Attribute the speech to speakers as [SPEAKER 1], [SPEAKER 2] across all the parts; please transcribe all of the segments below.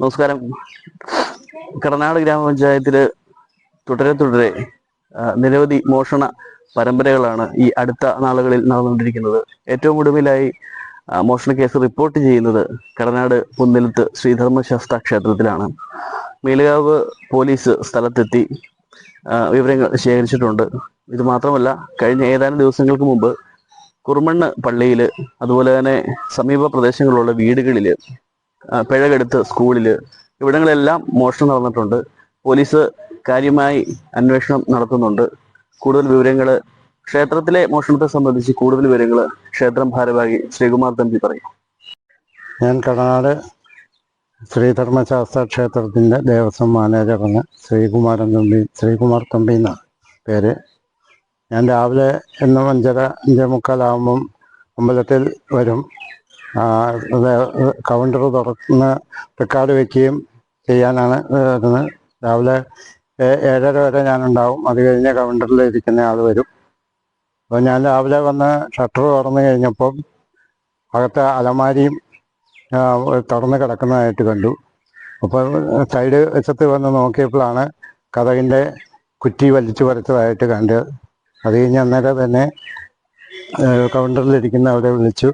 [SPEAKER 1] നമസ്കാരം. കടനാട് ഗ്രാമപഞ്ചായത്തിൽ തുടരെ തുടരെ നിരവധി മോഷണ പരമ്പരകളാണ് ഈ അടുത്ത നാളുകളിൽ നടന്നുകൊണ്ടിരിക്കുന്നത്. ഏറ്റവും ഒടുവിലായി മോഷണ കേസ് റിപ്പോർട്ട് ചെയ്യുന്നത് കടനാട് പുന്നിലത്ത് ശ്രീധർമ്മശാസ്ത്ര ക്ഷേത്രത്തിലാണ്. മേലുകാവ് പോലീസ് സ്ഥലത്തെത്തി വിവരങ്ങൾ ശേഖരിച്ചിട്ടുണ്ട്. ഇത് മാത്രമല്ല കഴിഞ്ഞ ഏതാനും ദിവസങ്ങൾക്ക് മുമ്പ് കുറുമണ്ണ് പള്ളിയിൽ അതുപോലെ തന്നെ സമീപ പ്രദേശങ്ങളിലുള്ള വീടുകളിൽ പിഴകെടുത്ത് സ്കൂളിൽ ഇവിടങ്ങളെല്ലാം മോഷണം നടന്നിട്ടുണ്ട്. പോലീസ് കാര്യമായി അന്വേഷണം നടത്തുന്നുണ്ട്. കൂടുതൽ വിവരങ്ങൾ ക്ഷേത്രത്തിലെ മോഷണത്തെ സംബന്ധിച്ച് കൂടുതൽ വിവരങ്ങൾ ക്ഷേത്രം ഭാരവാഹി ശ്രീകുമാർ തമ്പി പറയും.
[SPEAKER 2] ഞാൻ കടനാട് ശ്രീധർമ്മശാസ്ത്ര ക്ഷേത്രത്തിന്റെ ദേവസ്വം മാനേജറാണ് ശ്രീകുമാരൻ തമ്പി ശ്രീകുമാർ തമ്പി എന്നാണ് പേര്. ഞാൻ രാവിലെ എന്നും അഞ്ചര അഞ്ചേ മുക്കാലാകുമ്പം അമ്പലത്തിൽ വരും. കൗണ്ടർ തുറന്ന് റെക്കോർഡ് വയ്ക്കുകയും ചെയ്യാനാണ് രാവിലെ ഏഴര വരെ ഞാനുണ്ടാവും. അത് കഴിഞ്ഞ് കൗണ്ടറിൽ ഇരിക്കുന്ന ആൾ വരും. അപ്പോൾ ഞാൻ രാവിലെ വന്ന് ഷട്ടർ തുറന്നു കഴിഞ്ഞപ്പം അകത്തെ അലമാരിയും തുറന്ന് കിടക്കുന്നതായിട്ട് കണ്ടു. അപ്പോൾ സൈഡ് വശത്ത് വന്ന് നോക്കിയപ്പോഴാണ് കഥകിന്റെ കുറ്റി വലിച്ചു പറിച്ചതായിട്ട് കണ്ടത്. അത് കഴിഞ്ഞ് അന്നേരം തന്നെ കൗണ്ടറിലിരിക്കുന്ന അവിടെ വിളിച്ചു.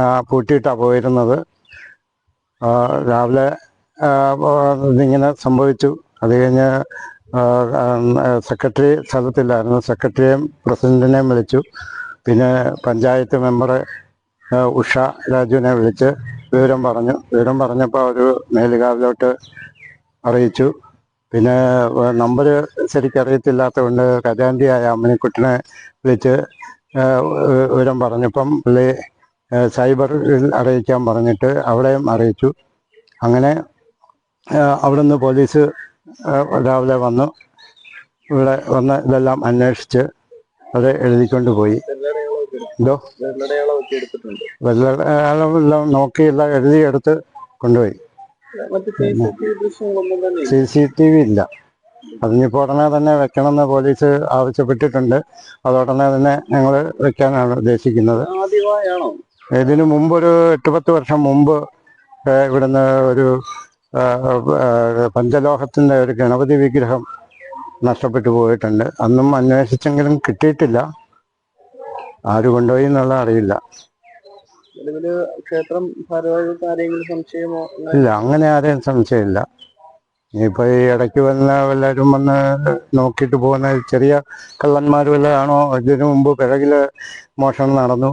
[SPEAKER 2] ആ, പൂട്ടിയിട്ടാണ് പോയിരുന്നത്. രാവിലെ ഇതിങ്ങനെ സംഭവിച്ചു. അത് കഴിഞ്ഞ് സെക്രട്ടറി സ്ഥലത്തില്ലായിരുന്നു. സെക്രട്ടറിയെയും പ്രസിഡന്റിനെയും വിളിച്ചു. പിന്നെ പഞ്ചായത്ത് മെമ്പർ ഉഷ രാജുവിനെ വിളിച്ച് വിവരം പറഞ്ഞു. വിവരം പറഞ്ഞപ്പോൾ ഒരു മേലുകാവിലോട്ട് അറിയിച്ചു. പിന്നെ നമ്പർ ശരിക്കും കൊണ്ട് ഖജാൻജിയായ അമ്മനിക്കുട്ടിനെ വിളിച്ച് വിവരം പറഞ്ഞപ്പം പുള്ളി സൈബറിൽ അറിയിക്കാൻ പറഞ്ഞിട്ട് അവിടെയും അറിയിച്ചു. അങ്ങനെ അവിടെ അവിടുന്ന് പോലീസ് രാവിലെ വന്നു. ഇവിടെ വന്ന് ഇതെല്ലാം അന്വേഷിച്ച് അത് എഴുതിക്കൊണ്ട് പോയി. എന്തോ? വെള്ളം നോക്കിയില്ല എല്ലാം എഴുതി എടുത്ത് കൊണ്ടുപോയി. സി സി ടി വി ഇല്ല. അതിനിപ്പോൾ ഉടനെ തന്നെ വെക്കണമെന്ന് പോലീസ് ആവശ്യപ്പെട്ടിട്ടുണ്ട്. അത് ഉടനെ തന്നെ ഞങ്ങൾ വെക്കാനാണ് ഉദ്ദേശിക്കുന്നത്. ഇതിനു മുമ്പ് ഒരു എട്ട് പത്ത് വർഷം മുമ്പ് ഇവിടുന്ന് ഒരു പഞ്ചലോഹത്തിന്റെ ഒരു ഗണപതി വിഗ്രഹം നഷ്ടപ്പെട്ടു പോയിട്ടുണ്ട്. അന്നും അന്വേഷിച്ചെങ്കിലും കിട്ടിയിട്ടില്ല. ആര് കൊണ്ടുപോയി എന്നുള്ള അറിയില്ല.
[SPEAKER 1] ക്ഷേത്രം സംശയമോ?
[SPEAKER 2] ഇല്ല അങ്ങനെ ആരെയും സംശയമില്ല. ഇനിയിപ്പോ ഈ ഇടയ്ക്ക് വന്ന എല്ലാവരും വന്ന് നോക്കിയിട്ട് പോകുന്ന ചെറിയ കള്ളന്മാർ വല്ലതാണോ? ഇതിനു മുമ്പ് പിറകിൽ മോഷണം നടന്നു.